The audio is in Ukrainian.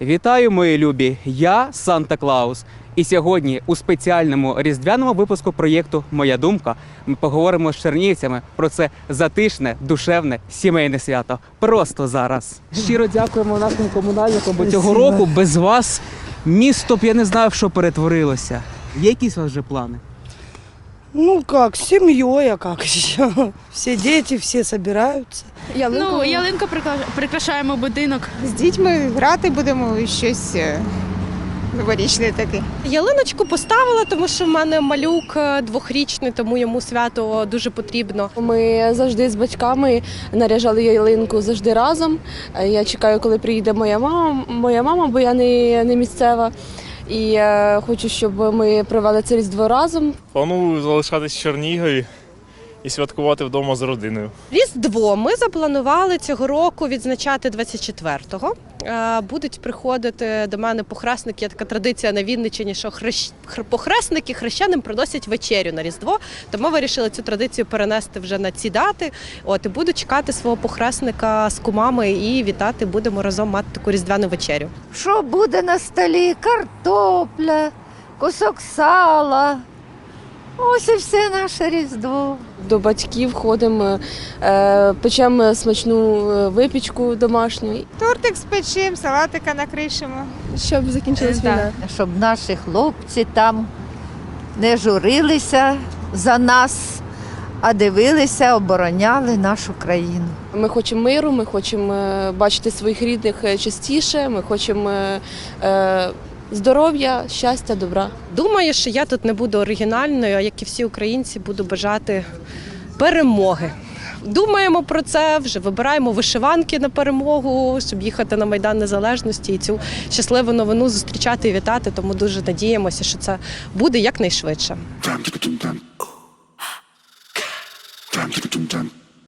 Вітаю, мої любі! Я Санта Клаус. І сьогодні у спеціальному різдвяному випуску проєкту Моя думка ми поговоримо з чернівцями про це затишне, душевне, сімейне свято. Просто зараз. Щиро дякуємо нашим комунальникам. бо Цього року без вас місто б я не знав, що перетворилося. Є якісь у вас вже плани? Ну як, сім'єю, семьей, а как еще? Все дети. Ну, ялинку прикрашаємо будинок. З дітьми грати будемо і щось е, новорічне таке. Ялиночку поставила, тому що в мене малюк е, двохрічний, тому йому свято дуже потрібно. Ми завжди з батьками наряжали ялинку завжди разом. Е, Я чекаю, коли приїде моя мама, моя мама, бо я не, не місцева. І хочу, щоб ми провели це різдво разом. Планую залишатись в Чернігові і святкувати вдома з родиною. Різдво ми запланували цього року відзначати 24-го. Е, Будуть приходити до мене похресники. Є така традиція на Вінниччині, що хрещ... похресники хрещеним приносять вечерю на Різдво. Тому ми вирішили цю традицію перенести вже на ці дати. От і буду чекати свого похресника з кумами і вітати. Будемо разом мати таку різдвяну вечерю. Що буде на столі? Картопля, кусок сала. Ось і все наше різдво. До батьків ходимо, е, печемо смачну е, випічку домашню. Тортик спечемо, салатика накришимо. Щоб закінчилась Е, війна. Щоб наші хлопці там не журилися за нас, а дивилися, обороняли нашу країну. Ми хочемо миру, ми хочемо бачити своїх рідних частіше, ми хочемо здоров'я, щастя, добра. Думаю, що я тут не буду оригінальною, а як і всі українці, буду бажати перемоги. Думаємо про це, вже вибираємо вишиванки на перемогу, щоб їхати на Майдан Незалежності і цю щасливу новину зустрічати і вітати. Тому дуже надіємося, що це буде якнайшвидше.